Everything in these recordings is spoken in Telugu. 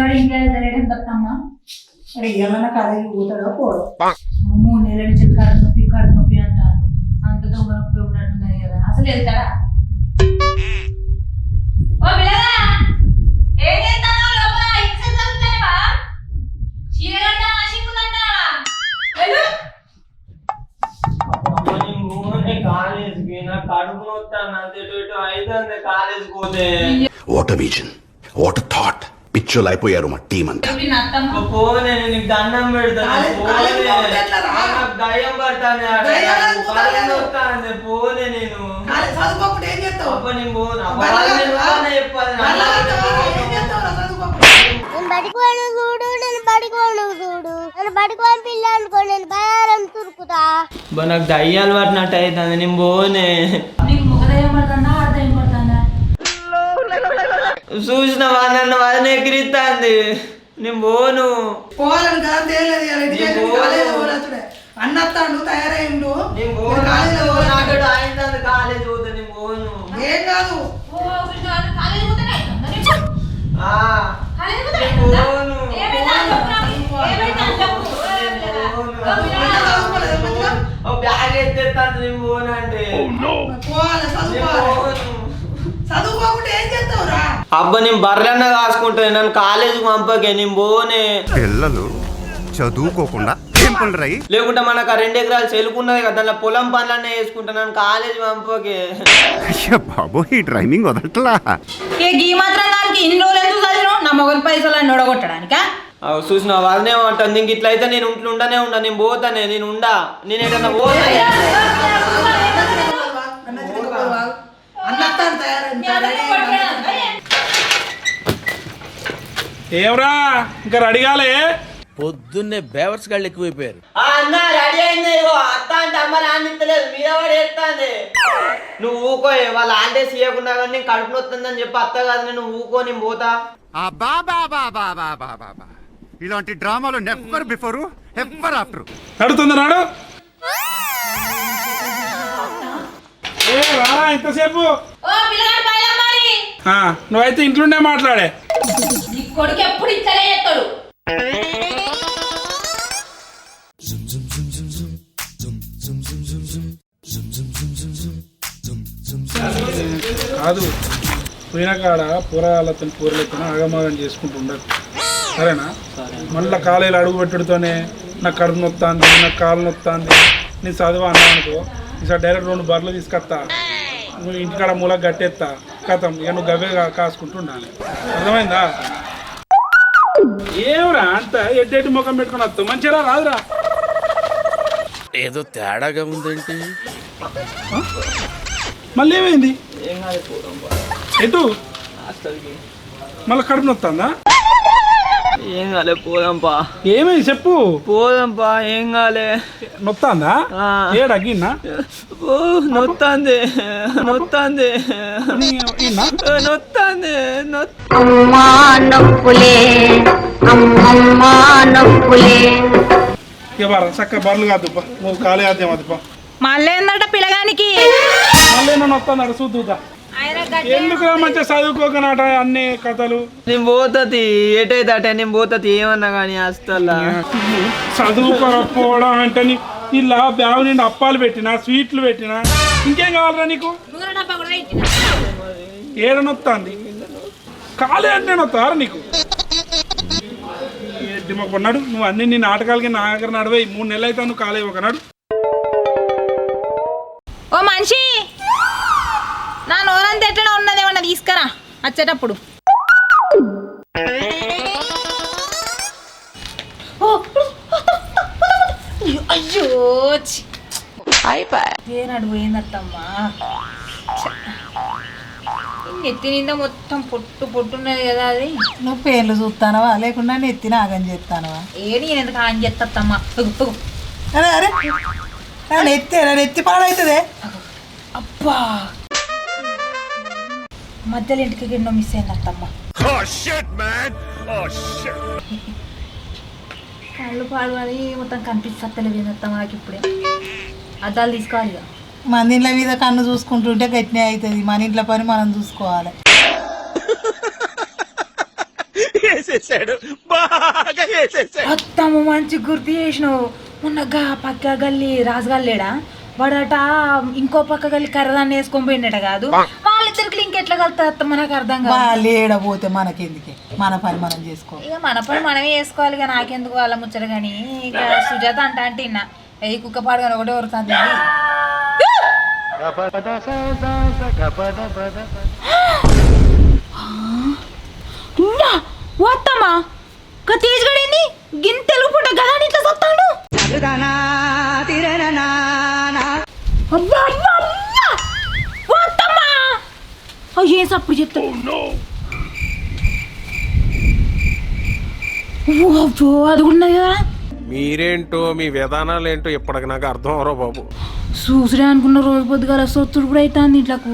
పిల్లవాడు ఇంకా వెళ్తాడు దత్తమ్మ మరి ఏమైనా కాలేజీ పోతాడో పోడు. మూడు నెలల నుంచి కడుపు నొప్పి కడుపు నొప్పి అంటారు. అంత దొంగ నొప్పి ఉన్నట్టున్నది కదా. అసలు వెళ్తాడా? ఓ పిల్లగా ఏం చేస్తానో లోపల? ఇన్సెక్ట్ చదువుతున్నావా చీర కడతా ఆశించుకుందంటావా వెళ్ళు. కాలేజ్కి. నా కడుపు నొత్తాను అంతే ఇటు పిచ్చోలు అయిపోయారు మా టీం అంతా. నాకు దయ్యాలు పట్టినట్టు అవుతుంది నేను పోనే. చూసిన నన్ను వదిన ఎగిరిస్తాంది నేను పోను. పోవాలని కదా ఇవాళ ఇంటికి నేను పోను. కాలేజీలో. ఆయన కాలేజ్ పోతే నేను పోను. ఏం కాదు? పోను. బ్యాగ్ ఎత్తేస్తాను నేను అంటే. పోవాలి చదువుకోవాలి? పోను. చదువుకోకుండా ఏం చేస్తావురా అబ్బా నేను బర్రెన్న కాసుకుంటాను నన్ను కాలేజీకి పంపకే నేను పోనే పిల్లలు చదువుకోకుండా లేకుంటే మనకు ఆ రెండు ఎకరాలు చెలుకున్నది కదా దాంట్లో పొలం పనులన్నీ వేసుకుంటా నన్ను కాలేజీ పంపకే అయ్యా బాబు ఈ ట్రైనింగ్ ఏ గీ మాత్రం దానికి ఇన్ని రోజులు ఎందుకు చదివినావు నా మొగలి పైసలు అన్ని ఒడగొట్టడానికా చూసిన వాళ్ళనే ఉంటుంది ఇంక ఇట్లయితే నేను ఇంట్లో ఉండనే ఉండా నేను పోతానే నేను ఉండా నేను ఏదన్నా పోతా. ఏమరా ఇంకా రెడీగాలే పొద్దున్నే బేవర్స్ గాళ్ళు ఎక్కువైపోయారు. ఆ అన్న రెడీ అయింది. ఇగో అత్త అంటే అమ్మ నాన్నిస్తలేదు మీద వాడు ఎత్తాంది నువ్వు ఊకో వాళ్ళ ఆంటే చేయకుండా కానీ నేను కడుపు నొత్తుందని చెప్పి అత్త కాదు నేను ఊకో నేను పోతా. ఇలాంటి డ్రామాలు నెవర్ బిఫోర్ ఎవర్ ఆఫ్టర్ నడుతుంది నాడు? ఏ రారా ఇంతసేపు. ఓ పిల్లగాడు బయలుమారి ఆ, నువ్వైతే ఇంట్లోనే మాట్లాడే. నీ కొడుకు ఎప్పుడు ఇట్లనే చేస్తాడు. కాదు పోయిన కాడ పూరగాళ్ళతో పూరలతో ఆగమాగం చేసుకుంటూ ఉండదు సరేనా? మళ్ళీ కాలేజీలో అడుగు పెట్టుడుతోనే నాకు కడుపు నొత్తాంది నాకు కాలు నొత్తాంది. నేను చదువు అన్నా అనుకో ఈసారి డైరెక్ట్ రెండు బర్రెలు తీసుకొస్తా. నువ్వు ఇంటికాడ మూల గట్టెత్తా కథం ఇక నువ్వు గవ్వే కా- కాసుకుంటూ ఉండాలి అర్థమైందా? ఏమరా అంత ఎడ్డెడ్డి ముఖం పెట్టుకుని వస్తావు. మంచిగా రాదురా. ఏదో తేడాగా ఉందేంటి? మళ్ళీ ఏమైంది. ఎటు? మళ్ళీ కడుపు నొత్తాందా? ఏం కాలే పోదాంపా. ఏమైంది చెప్పు. పోదాంపా ఏం కాలే. నొత్తాందా? ఆ. ఏడా గిన్నా? ఓ నొత్తాంది నొత్తాంది? నొత్తాంది నొత్ అమ్మా నొప్పులే అమ్మమ్మా నొప్పులే. చక్క. నువ్వు కాలే మళ్ళీ ఏందట పిల్లగానికి? మళ్ళీ నన్ను వస్తాను చూద్దా ఎందుకు మంచిగా చదువుకోకనాట అన్ని కథలు? నేను పోతుంది ఎటైతే అటే నేను పోతుంది ఏమన్నా కానీ హాస్టల్లా చదువుకోకపోవడం అంటే ఇలా బ్యాగ్ నిండి అప్పాలు పెట్టినా స్వీట్లు పెట్టినా ఇంకేం కావాలరా నీకు? నూనె డబ్బా కూడా ఇచ్చిన ఏడ నొత్తాంది? కాలే అంటే నొత్తారా నీకు? ఏంటి మాకు ఉన్నాడు నువ్వు అన్ని నీ నాటకాలకి నా దగ్గర నడవే మూడు నెలలు అయితే నువ్వు కాలే ఒకనాడు. ఓ మనిషి! నోరంత ఎట్లా ఉన్నది ఏమన్నా తీసుకురా వచ్చేటప్పుడు. అయ్యో ఏనాడు పోయిందత్తమ్మా? నెత్తి నిండా మొత్తం పొట్టు పొట్టున్నది కదా అది. నువ్వు పేర్లు చూస్తానవా? లేకుండా నెత్తిన ఆగం చేస్తానవా? ఏడి నేను ఎందుకు ఆన్ చేస్తమ్మా అరే అరే. నెత్తి నా నెత్తి పాడవుతుంది అబ్బా. మధ్యలో ఇంటికి ఎన్నో మిస్ అయింది అత్తమ్మ కళ్ళు పాడు అని మొత్తం కనిపిస్తలేదు అత్తమ్మ నాకు ఇప్పుడే. అద్దాలు తీసుకోవాలి ఇక మన ఇంట్లో మీద కన్ను చూసుకుంటుంటే గట్టినే అవుతుంది. మన ఇంట్లో పని మనం చూసుకోవాలి. మొత్తము మంచి గుర్తు చేసినావు. మొన్న గా పక్క గల్లి రాజుగాలేడా వాడట ఇంకో పక్క గల్లి కర్రదాన్ని వేసుకొని పోయినట కాదు. ఇంకెట్లా కలుతా మనకు అర్థం కాదు. వాళ్ళు ఏడబోతే మనకెందుకే? మన పని మనం చేసుకో. ఇక మన పని మనమే వేసుకోవాలి ఇక నాకెందుకు వాళ్ళ ముచ్చట కానీ? ఇక సుజాత అంట అంటే ఇన్న. ఏ కుక్క పాడుగాని ఒకటే వరుతుంది వత్తమ్మా తీసిగడింది? గిన్ తెలుగు పుట్ట గదాని ఇట్లా సత్తాడు? అబ్బా, అబ్బా, ఏం సప్పుడు చెప్తా? అబ్బో, అది కూడా కదా మీరేంటో మీ విధానాలు ఏంటో ఇప్పటికి నాకు అర్థం అవరో బాబు. చూసుడే అనుకున్న రోజు పొద్దుగాల సొత్తుడు కూడా అవుతుంది ఇట్లకు.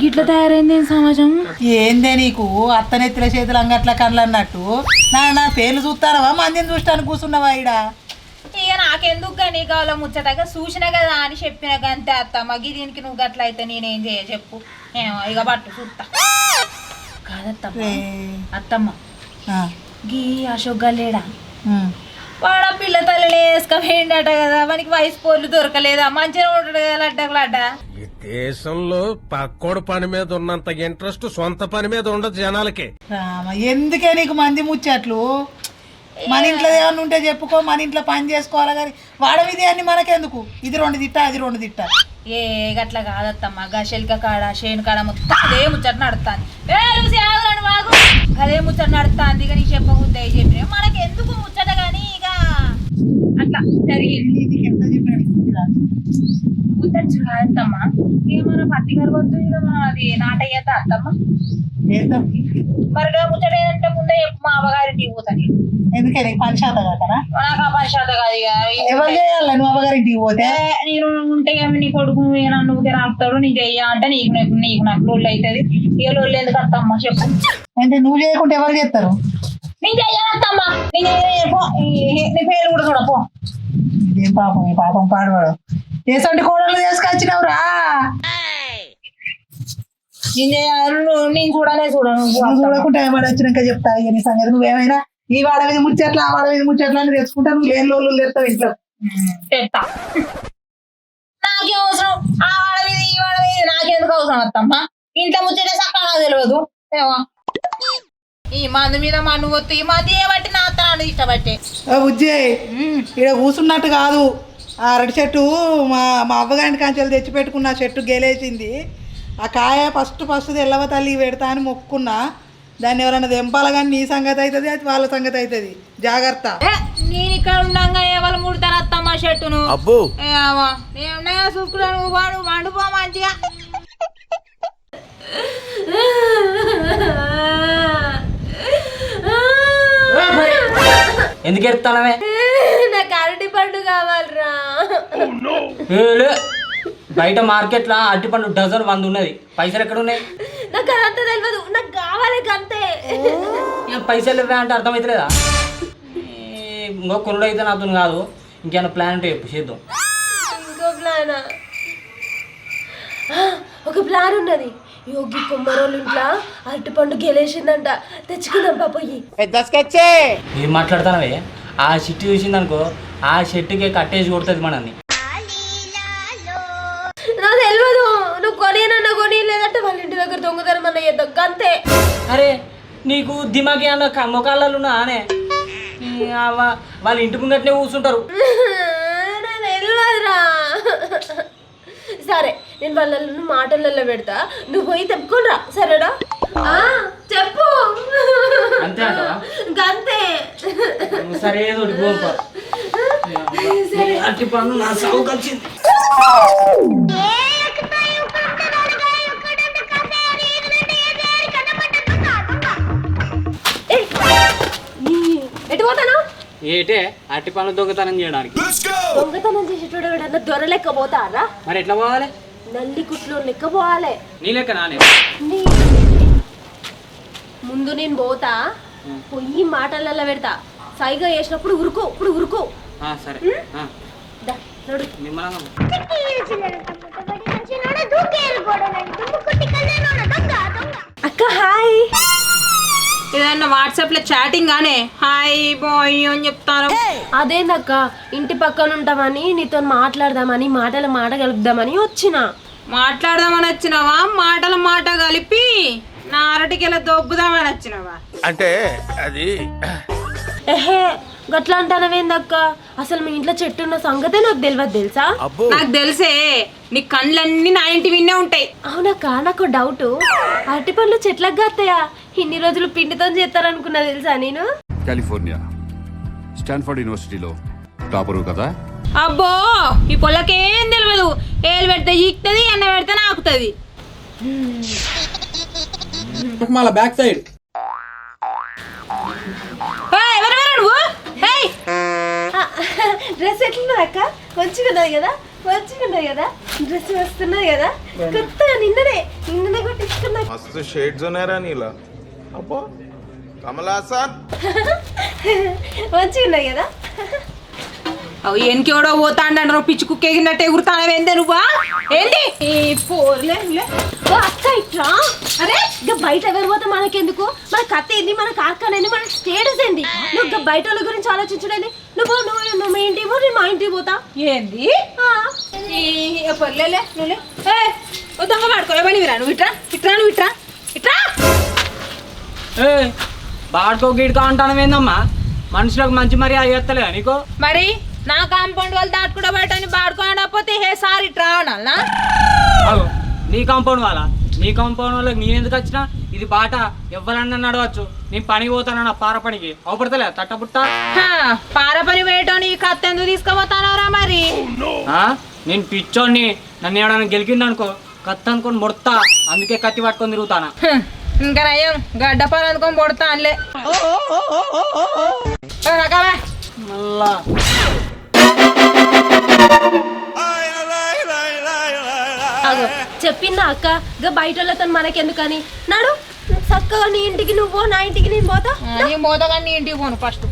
గిట్ల తయారైంది ఏం సమాజం? ఏందే నీకు? అత్తనెత్తిల చేతులు అంగట్ల కళ్ళు అన్నట్టు నా నా పేర్లు చూస్తానవా? మందిని చూస్తాను కూర్చున్నావా ఈడ? ఇక నాకెందుకు కానీ కావాలో ముచ్చటగా చూసిన కదా అని చెప్పిన గంతే అత్తమ్మ గి దీనికి నువ్వు గట్ల అయితే నేనేం చేయ చెప్పు. ఏమో ఇక పట్టు చూస్తా కాదత్తమ్మ. అత్తమ్మ. ఆ, గీ అశోక్ గల్లేడా. వాడ పిల్ల తల్లిని వేసుకపోయిండట కదా మనకి వయసు పోర్లు దొరకలేదా? మంచిగా ఉంటాడు కదా లడ్డకు లడ్డ. ఈ దేశంలో పక్కోడు పని మీద ఉన్నంత ఇంట్రెస్ట్ సొంత పని మీద ఉండదు జనాలకి. రామ ఎందుకే నీకు మంది ముచ్చట్లు? మన ఇంట్లో ఏమన్నా ఉంటే చెప్పుకో మన ఇంట్లో పని చేసుకోవాలి కానీ వాడవిది అని మనకెందుకు? ఇది రెండు తిట్ట అది రెండు తిట్ట. ఏ గట్ల కాదత్తమ్మ. గషెల్క కాడ షేను కాడ మొత్తం అదే ముచ్చట నడుస్తాంది ఏ అదే ముచ్చట నడుస్తాంది ఇక నీకు చెప్పబుద్ది చెప్పిన. మనకి ఎందుకు ముచ్చట కానీ ఇక? అట్లా. జరిగింది కాదత్తమ్మ ఇక మన పత్తి గర్భద్దు ఇక మన అది నాటయ్యేత అత్తమ్మ. మరి ముచ్చట ఏంటంటే ముందే మా అవ్వగారింటికి పోతాను నేను. ఎందుకే? నీకు పని శాత కదా నాకు ఆ పని శాత కాదు ఇక. ఎవరు చేయాలి? నువ్వు అవ్వగారింటికి పోతే? నేను ఉంటే నీ కొడుకు నన్ను రాస్తాడు నీ చెయ్య అంటే నీకు నాకు నీకు నాకు లొల్లు అవుతుంది ఇక లొల్లు ఎందుకు వస్తామ్మా చెప్పు. అంటే నువ్వు చేయకుంటే ఎవరు చేస్తారు? నేను. ఈ- నీ పేరు కూడా చూడ పో. ఏం పాపం ఈ పాపం పాడవాడు. చేసంటి కోడలు చేసుకొచ్చినావురా నేను నువ్వు- చూడలే చూడను నువ్వు నువ్వు. చూడకుంటే వాడు వచ్చినాక చెప్తా ఇక నీ సంగతి? నువ్వేమైనా ఈ వాడ మీద ముచ్చట్ల ఆ వాడ మీద ముచ్చట్ల అని తెచ్చుకుంటా నువ్వు లేని లోళ్ళు తెస్తావు ఇంట్లో. చెప్తా నాకేం అవసరం? ఆ వాడ మీద ఈ వాడ మీద నాకెందుకు అవసరం అత్తమ్మా? ఇంట్లో ముచ్చట సక్కగా తెలియదు. ఏమో. ఈ మందు మీద మన్ను వత్తు ఈ మంది ఏబట్టి నా అత్తనాడు ఇష్టపట్టే ఓ బుజ్జి ఇక్కడ కూర్చున్నట్టు కాదు. ఆ అరటి చెట్టు మా మా అవ్వగారి కాంచెలు తెచ్చి పెట్టుకున్న ఆ చెట్టు గెలేసింది ఆ కాయ ఫస్ట్ ఫస్ట్ తెల్లవ తల్లికి పెడతా అని మొక్కున్నా దాన్ని ఎవరైనా దెంపాల కానీ నీ సంగతి అవుతుంది అది వాళ్ళ సంగతి అవుతుంది జాగ్రత్త. ఏ, నేను ఇక్కడ ఉండంగా ఎవరు ముడతారు అత్తమ్మ షర్టును? అబ్బో. నువ్వు వాడు వండుపో మంచిగా. ఎందుకు ఎడతానవే నాకు అరటి పండు కావాలరా. బయట మార్కెట్లో అరటిపండు డజన్ వంద ఉన్నది. పైసలు ఎక్కడ ఉన్నాయి నాకు అదంతా తెలియదు నాకు కావాలి అంతే ఏం పైసలు ఇవ్వే అంటే అర్థమవుతలేదా ఇంకో కొనుడు అయితే నాతో కాదు. ఇంకేమైనా ప్లాన్ ఉంటే చెప్పు చేద్దాం. ఇంకో ప్లాన్ ఒక ప్లాన్ ఉన్నది. యోగి కొమ్మరోళ్ళు ఇంట్లో అరటి పండు గెలేసిందంట. తెచ్చుకుందాం పాపోయి ఏం మాట్లాడతానవే? ఆ చెట్టు చూసిందనుకో ఆ చెట్టుకే కట్టేసి కొడుతుంది మనల్ని. నాకు తెలియదు నువ్వు కొనేనన్నా కొని లేదంటే వాళ్ళ ఇంటి దగ్గర దొంగతనం అన్న చేద్దాం. అంతే అరే నీకు దిమాకి అన్న మొకాళ్ళు ఉన్నా అనే ఈ అవ్వ- వాళ్ళ ఇంటి ముంగట్నే కూర్చుంటారు. నాకు తెలియదురా సరే. నేను వాళ్ళను మాటలలో పెడతా. నువ్వు పోయి తెప్పుకోనరా సరేనా? ఆ, చెప్పు. అంతే సరే. అరటి పండు నా వచ్చింది. ఎటు పోతాను? ఏటే? అరటి పండు దొంగతనం చేయడానికి. దొంగతనం చేసేటోడు ఎవడన్నా దొర లెక్క పోతారా మరి ఎట్లా పోవాలి? నల్లి కుట్లో లెక్క పోవాలి నీ లెక్క నానే ముందు నేను పోతా పొయ్యి మాటలలో పెడతా. సైగా చేసినప్పుడు ఉరుకో ఇప్పుడు ఉరుకో. ఆ, సరే. ఆ, దా, నడు. నిమ్మలంగా అక్క హాయ్. ఏదన్నా వాట్సాప్లో చాటింగ్ గానే? హాయ్ బాయ్ అని చెప్తాను అదేందక్క? ఇంటి పక్కన ఉంటామని నీతో మాట్లాడదామని మాటలు మాట కలుపుదామని వచ్చిన. మాట్లాడదామని వచ్చినావా? మాటల మాట కలిపి నా అరటికెల దొబ్బుదామని వచ్చినావా? అంటే అది ఎహే గట్లా అంటానవేందక్క? అసలు మీ ఇంట్లో చెట్టు ఉన్న సంగతే నాకు తెలియదు తెలుసా? నాకు తెలిసే. నీ కళ్ళన్నీ నా ఇంటి విన్నే ఉంటాయి. అవునక్క నాకు డౌట్. అరటి పండ్లు చెట్లకు కాస్తాయా ఇన్ని రోజులు పిండితో చేస్తారనుకున్నా తెలుసా నేను? కాలిఫోర్నియా. స్టాన్ఫర్డ్ యూనివర్సిటీలో టాపరు కదా? అబ్బో ఈ పొలకేం తెలియదు ఏలు పెడితే ఈక్తది ఎన్న పెడితే నాకుతుంది. మళ్ళీ బ్యాక్ సైడ్. నువ్వు! డ్రెస్ ఎట్లున్నది అక్క? మంచిగా ఉన్నది కదా? మంచిగా ఉన్నది కదా? డ్రెస్ వస్తున్నది కదా? నిన్ననే నిన్ననే కొట్టించుకున్నా. మస్తు షేడ్స్ ఉన్నారా నీలా. అబ్బో కమలాసన్ కదా? అవు ఎనికెవడో పోతాండ్రు పిచ్చి కుక్క ఎగిరినట్టు ఎగురుతానవేందే నువ్వా? ఏంటి ఏ పోర్లే లే. ఓ అక్క ఇట్లా? అరే ఇక బయట ఎవరు పోతే మనకెందుకు? మన కథ ఏంది? మన కార్ఖాన ఏంది? మన స్టేటస్ ఏంది? నువ్వు ఇక బయట వాళ్ళ గురించి ఆలోచించడేంది నువ్వు నువ్వు నువ్వు మీ ఇంటికి పో నేను మా ఇంటికి పోతా. ఏంది? పొల్లెలే నువ్వులే ఏ దొంగ పడుకో ఏమని విరా నువ్వు ఇట్రా ఇట్రా నువ్వు ఇట్రా ఇట్రా. ఏ బాడుకో గిడుకో అంటాను ఏందమ్మా? మనుషులకు మంచి మరి అది చేస్తలేదా నీకు? మరి నా కాంపౌండ్ వాళ్ళు దాటుకుంటా బయట బాడుకోకపోతే హే సార్ ఇట్రా అనాలనా? నీ కాంపౌండ్ వాళ్ళ? నీ కాంపౌండ్ వాళ్ళకి నేను ఎందుకు వచ్చినా? ఇది బాట ఎవరన్నా నడవచ్చు. నేను పనికి పోతానన్న పార పనికి? అవపడతలే తట్టబుట్ట? పార పని వేయటం ఈ కత్తి ఎందుకు తీసుకుపోతానరా మరి? ఆ? నేను పిచ్చోడిని. నన్ను ఎవడన్నా గెలికింది అనుకో కత్తి అనుకొని ముడతా. అందుకే కత్తి పట్టుకొని తిరుగుతానా. ఇంకా నయ్యం గడ్డ పని అనుకొని పొడతా అనలే. మళ్ళా. చెప్పిందా అక్క? ఇక బయట వాళ్ళతో మనకెందుకని? నాడు. చక్కగా నీ ఇంటికి నువ్వు నా ఇంటికి నేను పోతా? ఆ, నీ మోత కానీ ఇంటికి పోను ఫస్ట్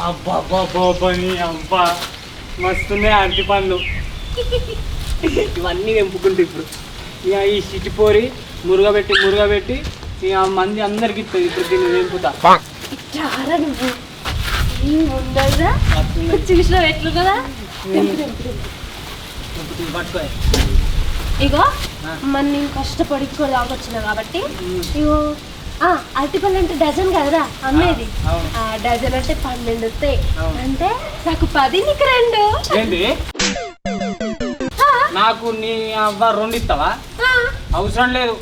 అబ్బా నీ అబ్బా. మస్తున్నాయి అరటి పండ్లు. ఇవన్నీ తెంపుకుంటే ఇప్పుడు. ఇక ఈ సిటిపోరి మురుగబెట్టి మురుగబెట్టి ఇక మంది అందరికి ఇస్తుంది ఇప్పుడు దీన్ని తెంపుతా. చూసినావు ఎట్లు కదా? పట్టుకో. ఇగో మన నేను కష్టపడి వచ్చిన కాబట్టి ఇగో అరటిపళ్ళు అంటే డజన్ కదరా అమ్మేది. ఆ డజన్ అంటే పన్నెండు వస్తాయి అంటే నాకు పది నీకు రెండు. ఏంటి? నాకు నీ అవ్వ రెండు ఇస్తావా? ఆ, అవసరం లేదు.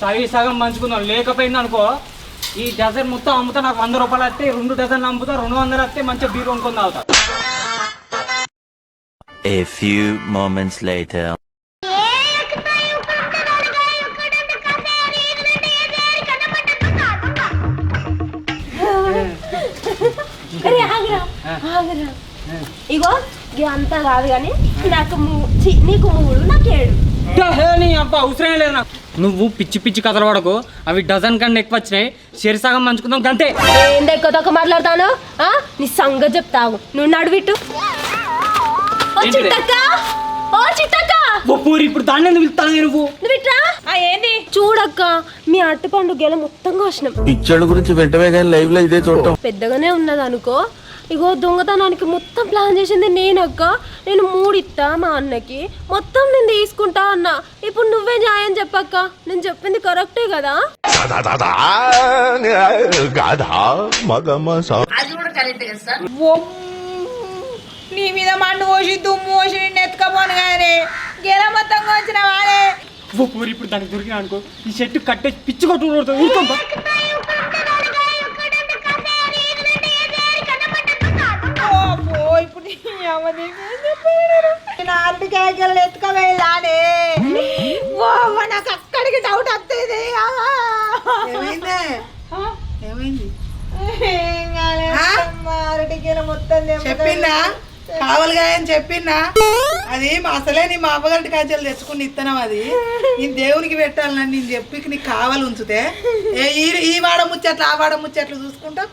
సవి సగం మంచుకుందాం లేకపోయింది అనుకో ఈ డజన్ మొత్తం అమ్ముతా నాకు వంద రూపాయలు వస్తే రెండు డజన్లు అమ్ముతా రెండు వందలు వస్తే మంచిగా బీర్ కొనుక్కొని తాగుతా. A few moments later. ఇగో అంతా కాదు కానీ నాకు నీకు మూడు నాకు ఏడు. నీ అబ్బా అవసరం లేదు నాకు. నువ్వు పిచ్చి పిచ్చి కథలు పడకు. అవి డజన్ కన్నా ఎక్కువ వచ్చినాయి. సరిసగం మంచుకుందాం గంతే. ఏంది ఎక్కువ తక్కువ మాట్లాడతాను? ఆ? నీ సంగతి చెప్తావు. నువ్వు నడువిట్టు పూరి ఇప్పుడు దాన్ని ఎందుకు పిలుస్తాను నువ్వు? ఏంది? చూడక్క మీ అరటిపండు గెల మొత్తం కోసినాం. పిచ్చోళ్ళ గురించి వెంటనే కానీ లైవ్లో ఇదే చూడటం. పెద్దగానే ఉన్నది అనుకో ఇగో దొంగతనానికి మొత్తం ప్లాన్ చేసింది నేనక్క. నేను మూడిత్తా మా అన్నకి. మొత్తం నేను తీసుకుంటా అన్న. ఇప్పుడు నువ్వే న్యాయం చెప్పక్క. నేను చెప్పింది కరెక్టే కదా? నీ మీద మన్ను పోసి దుమ్ము పోసి నిన్ను ఎత్తుకపోను కానీ గెల మొత్తం వచ్చిన వాడే ఓ పూరి ఇప్పుడు దానికి దొరికిన అనుకో ఈ చెట్టు కట్టే పిచ్చి కొట్టు ఇప్పుడు నీ అమ్మ నీకు ఏం చెప్పారు? నేను అరటికాయలు ఎత్తుకపోయిలానే ఓ నాకు అక్కడికి డౌట్ వస్తుంది ఏమైందే? మొత్తం. చెప్పిందా? కావలిగా అని చెప్పినా అది మా అసలే నీ మా అవ్వగారి కాంచెలు తెచ్చుకుని ఇత్తనం అది. ఈ దేవునికి పెట్టాలని నేను చెప్పి నీకు కావాలి ఉంచుతే. ఏ ఈ వాడ ముచ్చట్లు ఆ వాడ ముచ్చట్లు చూసుకుంటా